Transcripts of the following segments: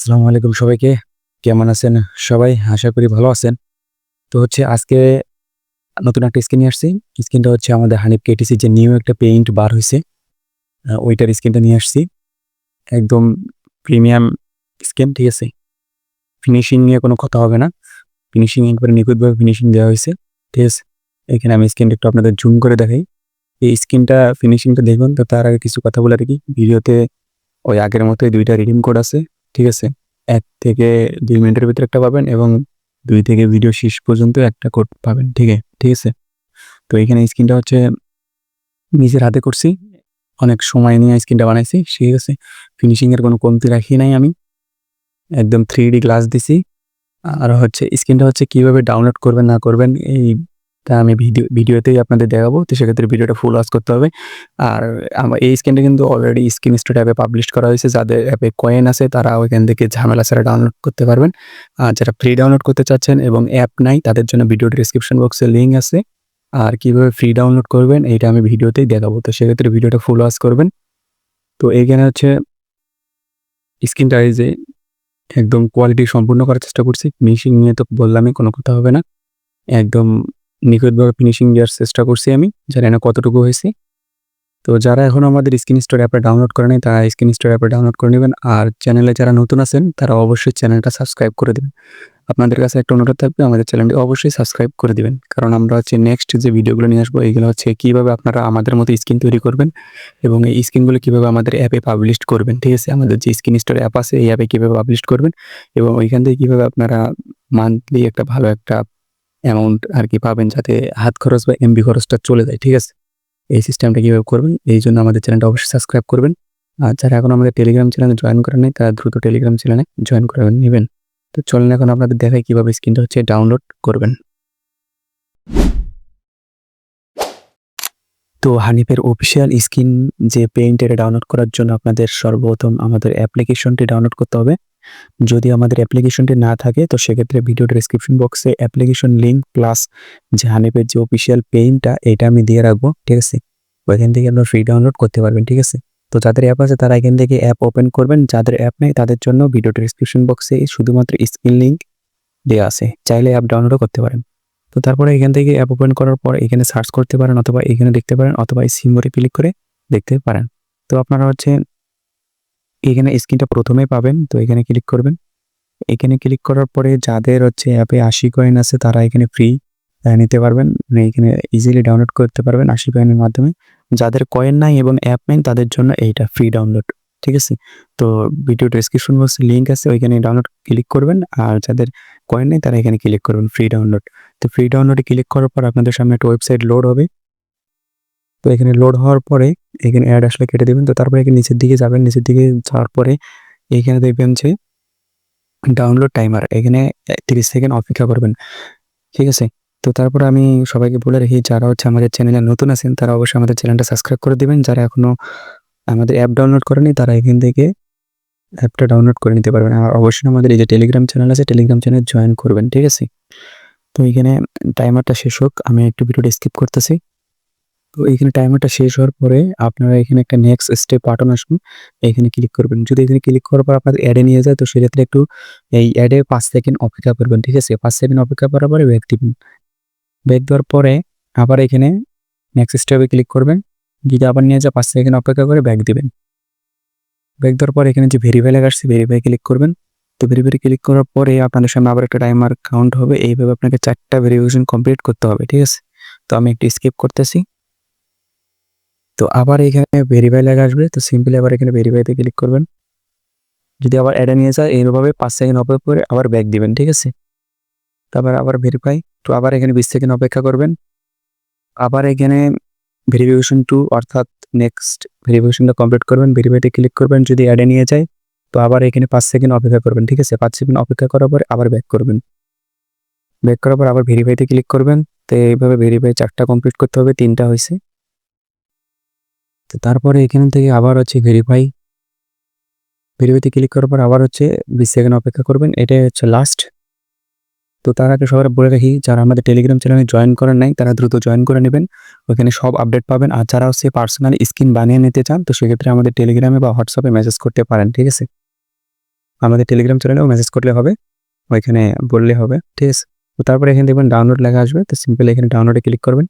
আসসালামু আলাইকুম সবাইকে। কেমন আছেন সবাই? আশা করি ভালো আছেন। তো হচ্ছে আজকে নতুন একটা স্কিন নিয়ে আসছি। স্ক্রিনটা হচ্ছে আমাদের হানিফ কেটিসি যে নিউ একটা পেইন্ট বার হয়েছে ওইটার স্কিনটা নিয়ে আসছি। একদম প্রিমিয়াম স্কিন, ঠিক আছে? ফিনিশিং নিয়ে কোনো কথা হবে না। ফিনিশিং একবারে নিখুঁতভাবে ফিনিশিং দেওয়া হয়েছে, ঠিক আছে? এখানে আমি স্কিনটা একটু আপনাদের জুম করে দেখাই। এই স্ক্রিনটা ফিনিশিংটা দেখুন, তো তার আগে কিছু কথা বলে রাখি। ভিডিওতে ওই আগের মতোই দুইটা রিডিম কোড আছে। ঠিক আছে? এক থেকে দুই মিনিটের ভিতরে একটা পাবেন এবং দুই থেকে ভিডিও শেষ পর্যন্ত একটা কোড পাবেন, ঠিক আছে? ঠিক আছে? তো এখানে স্ক্রিনটা হচ্ছে নিজের হাতে করছি। অনেক সময় নিয়ে স্ক্রিনটা বানাইছি, ঠিক আছে? ফিনিশিংয়ের কোনো কমতি রাখি নাই আমি। একদম থ্রি ডি গ্লাস দিছি। আর হচ্ছে স্ক্রিনটা হচ্ছে কীভাবে ডাউনলোড করবেন, না করবেন এইটা আমি ভিডিও, ভিডিওতেই আপনাদের দেখাবো। তো সেক্ষেত্রে ভিডিওটা ফুল ওয়াচ করতে হবে। আর আমার এই স্ক্রিনটা কিন্তু অলরেডি স্ক্রিন স্টোর অ্যাপে পাবলিশ করা হয়েছে। যাদের অ্যাপে কয়েন আছে তারা ওইখান থেকে ঝামেলা ছাড়া ডাউনলোড করতে পারবেন। আর যারা ফ্রি ডাউনলোড করতে চাচ্ছেন এবং অ্যাপ নাই, তাদের জন্য ভিডিও ডিসক্রিপশন বক্সে লিঙ্ক আছে। আর কীভাবে ফ্রি ডাউনলোড করবেন, এইটা আমি ভিডিওতেই দেখাবো। তো সেক্ষেত্রে ভিডিওটা ফুল ওয়াচ করবেন। তো এইখানে হচ্ছে স্ক্রিনটা এই যে একদম কোয়ালিটি সম্পূর্ণ করার চেষ্টা করছি। ফিনিশিং নিয়ে তো বললামই, কোনো কথা হবে না। একদম নিখুঁতভাবে ফিনিশিং দেওয়ার চেষ্টা করছি আমি, জানি না কতটুকু হয়েছে। তো যারা এখন আমাদের স্ক্রিন স্টোর অ্যাপে ডাউনলোড করে নেই, তারা স্ক্রিন স্টোর অ্যাপে ডাউনলোড করে নেবেন। আর চ্যানেলে যারা নতুন আছেন, তারা অবশ্যই চ্যানেলটা সাবস্ক্রাইব করে দেবেন। আপনাদের কাছে একটা অনুরোধ থাকবে, আমাদের চ্যানেলটি অবশ্যই সাবস্ক্রাইব করে দেবেন। কারণ আমরা হচ্ছে নেক্সট যে ভিডিওগুলো নিয়ে আসব এইগুলো হচ্ছে কীভাবে আপনারা আমাদের মতো স্ক্রিন তৈরি করবেন এবং এই স্ক্রিনগুলো কীভাবে আমাদের অ্যাপে পাবলিশ করবেন। ঠিক আছে? আমাদের যে স্ক্রিন স্টোর অ্যাপ আছে, এই অ্যাপে কীভাবে পাবলিশ করবেন এবং ওইখান থেকে কীভাবে আপনারা মান্থলি একটা ভালো একটা অ্যামাউন্ট আর কি পাবেন যাতে হাত খরচ বা এমবি খরচটা চলে যায়, ঠিক আছে? এই সিস্টেমটা কীভাবে করবেন? এই জন্য আমাদের চ্যানেলটা অবশ্যই সাবস্ক্রাইব করবেন। আর যারা এখন আমাদের টেলিগ্রাম চ্যানেলে জয়েন করেন নাই, তারা দ্রুত টেলিগ্রাম চ্যানেলে জয়েন করে নেবেন। তো চলেন এখন আপনাদের দেখায় কীভাবে স্ক্রিনটা হচ্ছে ডাউনলোড করবেন। তো হানিফের অফিসিয়াল স্ক্রিন যে পেইন্টের ডাউনলোড করার জন্য আপনাদের সর্বপ্রথম আমাদের অ্যাপ্লিকেশনটি ডাউনলোড করতে হবে। যদি আমাদের অ্যাপ্লিকেশনটি না থাকে, তো সেক্ষেত্রে ভিডিও ডিসক্রিপশন বক্সে অ্যাপ্লিকেশন লিঙ্ক প্লাস যে হানিফের যে অফিসিয়াল পেইনটা এটা আমি দিয়ে রাখব, ঠিক আছে? ওইখান থেকে আপনারা ফ্রি ডাউনলোড করতে পারবেন, ঠিক আছে? তো যাদের অ্যাপ আছে, তারা এখান থেকে অ্যাপ ওপেন করবেন। যাদের অ্যাপ নেই, তাদের জন্য ভিডিও ডিসক্রিপশন বক্সে শুধুমাত্র স্ক্রিন লিঙ্ক দেওয়া আছে। চাইলে অ্যাপ ডাউনলোডও করতে পারেন। তো তারপরে এখান থেকে অ্যাপ ওপেন করার পর এখানে সার্চ করতে পারেন, অথবা এখানে দেখতে পারেন, অথবা এই সিম্বরে ক্লিক করে দেখতে পারেন। তো আপনারা হচ্ছে এখানে স্ক্রিনটা প্রথমে পাবেন, তো এখানে ক্লিক করবেন। এখানে ক্লিক করার পরে যাদের হচ্ছে অ্যাপে আশি কয়েন আছে, তারা এখানে ফ্রি নিতে পারবেন। মানে এখানে ইজিলি ডাউনলোড করতে পারবেন আশি কয়েনের মাধ্যমে। যাদের কয়েন নাই এবং অ্যাপ নেই, তাদের জন্য এইটা ফ্রি ডাউনলোড ঠিক আছে? তো ভিডিও ডেসক্রিপশন বক্সে লিঙ্ক আছে, ওইখানে ডাউনলোড ক্লিক করবেন। আর যাদের কয়েন নেই, তারা এখানে ক্লিক করবেন ফ্রি ডাউনলোড তো ফ্রি ডাউনলোডে ক্লিক করার পর আপনাদের সামনে একটা ওয়েবসাইট লোড হবে। তো এখানে লোড হওয়ার পরে এখানে অ্যাড আসলে কেটে দেবেন। তো তারপরে এখানে নিচের দিকে যাবেন, নিচের দিকে যাওয়ার পরে এখানে দেখবেন যে ডাউনলোড টাইমার এখানে তিরিশ সেকেন্ড অপেক্ষা করবেন। ঠিক আছে? তো তারপর আমি সবাইকে বলে রাখি, যারা হচ্ছে আমাদের চ্যানেলে নতুন আছেন, তারা অবশ্যই আমাদের চ্যানেলটা সাবস্ক্রাইব করে দিবেন। যারা এখনও আমাদের অ্যাপ ডাউনলোড করেনি তারা এখান থেকে অ্যাপটা ডাউনলোড করে নিতে পারবেন। আর অবশ্যই আমাদের এই যে টেলিগ্রাম চ্যানেল আছে টেলিগ্রাম চ্যানেল জয়েন করবেন। ঠিক আছে? তো এখানে টাইমারটা শেষ হোক, আমি একটু ভিডিওটা স্কিপ করতেছি। তো এখানে টাইমারটা শেষ হওয়ার পরে আপনারা এখানে একটা নেক্সট স্টেপ বাটন আসবে। এখানে ক্লিক করবেন। যদি এখানে ক্লিক করার পর আপনাদের অ্যাডে নিয়ে যায়, তো সেক্ষেত্রে একটু এই অ্যাডে পাঁচ সেকেন্ড অপেক্ষা করবেন, ঠিক আছে? পাঁচ সেকেন্ড অপেক্ষা করার পরে ব্যাক দিবেন। ব্যাক দেওয়ার পরে আবার এখানে নেক্সট স্টেপে ক্লিক করবেন। যদি আবার নিয়ে যায়, পাঁচ সেকেন্ড অপেক্ষা করে ব্যাক দিবেন। ব্যাক দেওয়ার পরে এখানে যে ভেরিফাই লেখা আসছে ভেরিফাই ক্লিক করবেন। তো ভেরিফাই ক্লিক করার পরে আপনাদের সামনে আবার একটা টাইমার কাউন্ট হবে। এইভাবে আপনাকে চারটা ভেরিফিকেশন কমপ্লিট করতে হবে, ঠিক আছে? তো আমি একটু স্কিপ করতেছি। তো আবার এখানে ভেরিফাই লেখা আসবে, তো সিম্পলি আবার এখানে ভেরিফাইতে ক্লিক করবেন। যদি আবার অ্যাডে নিয়ে যায়, এইভাবে পাঁচ সেকেন্ড অপেক্ষা করে আবার ব্যাক দিবেন, ঠিক আছে? তারপর আবার ভেরিফাই তো আবার এখানে বিশ সেকেন্ড অপেক্ষা করবেন। আবার এখানে ভেরিফিকেশন টু অর্থাৎ নেক্সট ভেরিফিকেশনটা কমপ্লিট করবেন ভেরিফাইতে ক্লিক করবেন, যদি অ্যাডে নিয়ে যায়, তো আবার এখানে পাঁচ সেকেন্ড অপেক্ষা করবেন, ঠিক আছে? পাঁচ সেকেন্ড অপেক্ষা করার পর আবার ব্যাক করবেন। ব্যাক করার পর আবার ভেরিফাইতে ক্লিক করবেন, তো এইভাবে ভেরিফাই চারটা কমপ্লিট করতে হবে, তিনটা হয়েছে। তো তারপরে এখান থেকে আবার হচ্ছে ভেরিফাই ভেরিফাইতে ক্লিক করার পর আবার হচ্ছে বিশ সেকেন্ড অপেক্ষা করবেন, এটাই হচ্ছে লাস্ট তো তার আগে সবাই বলে রাখি, যারা আমাদের টেলিগ্রাম চ্যানেলে জয়েন করেন নাই, তারা দ্রুত জয়েন করে নেবেন। ওখানে সব আপডেট পাবেন। আর যারা হচ্ছে পার্সোনাল স্ক্রিন বানিয়ে নিতে চান, তো সেক্ষেত্রে আমাদের টেলিগ্রামে বা হোয়াটসঅ্যাপে মেসেজ করতে পারেন, ঠিক আছে? আমাদের টেলিগ্রাম চ্যানেলেও মেসেজ করলে হবে, ওইখানে বললে হবে, ঠিক আছে? তো তারপরে এখানে দেখবেন ডাউনলোড লেখা আসবে, তো সিম্পল এখানে ডাউনলোডে ক্লিক করবেন।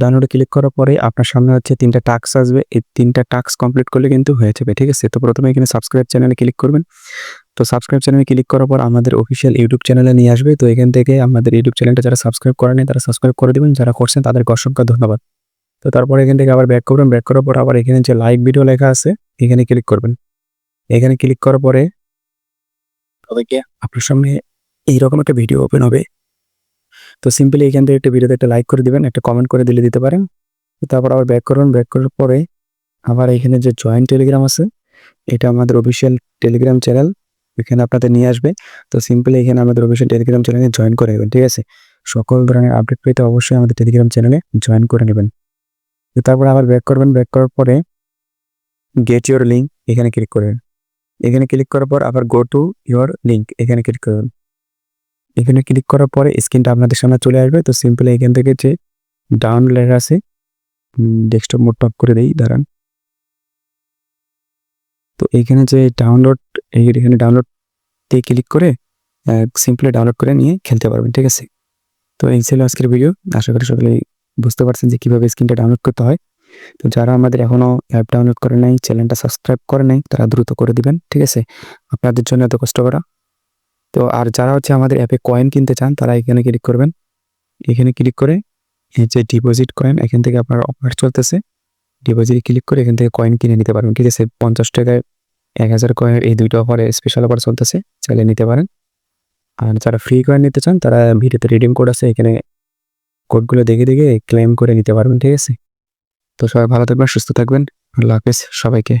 ডাউনলোডে ক্লিক করার পরে আপনার সামনে হচ্ছে তিনটা টাস্ক আসবে। এই তিনটা টাস্ক কমপ্লিট করলে কিন্তু হয়ে যাবে, ঠিক আছে? তো প্রথমে এখানে সাবস্ক্রাইব চ্যানেলে ক্লিক করবেন। তো সাবস্ক্রাইব চ্যানেলে ক্লিক করার পর আমাদের অফিসিয়াল ইউটিউব চ্যানেলে নিয়ে আসবে। তো এখান থেকে আমাদের ইউটিউব চ্যানেলটা যারা সাবস্ক্রাইব করেনি, তারা সাবস্ক্রাইব করে দেবেন। যারা করছেন, তাদেরকে অসংখ্য ধন্যবাদ। তো তারপর এখান থেকে আবার ব্যাক করবেন। ব্যাক করার পর আবার এখানে যে লাইভ ভিডিও লেখা আছে, এখানে ক্লিক করবেন। এখানে ক্লিক করার পরে আপনার সামনে এইরকম একটা ভিডিও ওপেন হবে। তো সিম্পলি এখান থেকে একটা ভিডিওতে একটা লাইক করে দিবেন, একটা কমেন্ট করে দিলে দিতে পারেন। তারপর আবার ব্যাক করবেন ব্যাক করার পরে আবার এখানে যে জয়েন্ট টেলিগ্রাম আছে, এটা আমাদের অফিসিয়াল টেলিগ্রাম চ্যানেল এখানে আপনাদের নিয়ে আসবে। তো সিম্পলি এখানে আমাদের অফিসিয়াল টেলিগ্রাম চ্যানেলে জয়েন করে নেবেন, ঠিক আছে? সকল ধরনের আপডেট পেতে অবশ্যই আমাদের টেলিগ্রাম চ্যানেলে জয়েন করে নেবেন। তো তারপর আবার ব্যাক করবেন ব্যাক করার পরে গেট ইউর লিঙ্ক এখানে ক্লিক করবেন। এখানে ক্লিক করার পর আবার গো টু ইউর লিঙ্ক এখানে ক্লিক করবেন। এখানে ক্লিক করার পরে স্ক্রিনটা আপনাদের সামনে চলে আসবে। তো সিম্পলি এখান থেকে যে ডাউনলোড লেখা আছে ডেস্কটপ মোড টপ করে দেই, দাঁড়ান। তো এখানে যে ডাউনলোড এখানে ডাউনলোড দিয়ে ক্লিক করে সিম্পলি ডাউনলোড করে নিয়ে খেলতে পারবেন, ঠিক আছে? তো এই ছিল আজকের ভিডিও আশা করি সকলে বুঝতে পারছেন যে কীভাবে স্ক্রিনটা ডাউনলোড করতে হয়। তো যারা আমাদের এখনও অ্যাপ ডাউনলোড করে নাই চ্যানেলটা সাবস্ক্রাইব করে নাই, তারা দ্রুত করে দিবেন, ঠিক আছে? আপনাদের জন্য এত কষ্ট করা। তো আর যারা হচ্ছে আমাদের অ্যাপে কয়েন কিনতে চান, তারা এখানে ক্লিক করবেন। এখানে ক্লিক করে এই যে ডিপোজিট কয়েন এখান থেকে আপনার অফার চলতেছে। ডিপোজিট ক্লিক করে এখান থেকে কয়েন কিনে নিতে পারবেন। ঠিক আছে, পঞ্চাশ টাকায় এক হাজার কয়েন এই দুইটা অফারে স্পেশাল অফার চলতেছে, চাইলে নিতে পারেন। আর যারা ফ্রি কয়েন নিতে চান, তারা ভিডিওতে রিডিম কোড আছে, এখানে কোডগুলো দেখে দেখে ক্লেম করে নিতে পারবেন। ঠিক আছে? তো সবাই ভালো থাকবেন, সুস্থ থাকবেন। আল্লাহ হাফেজ, সবাইকে।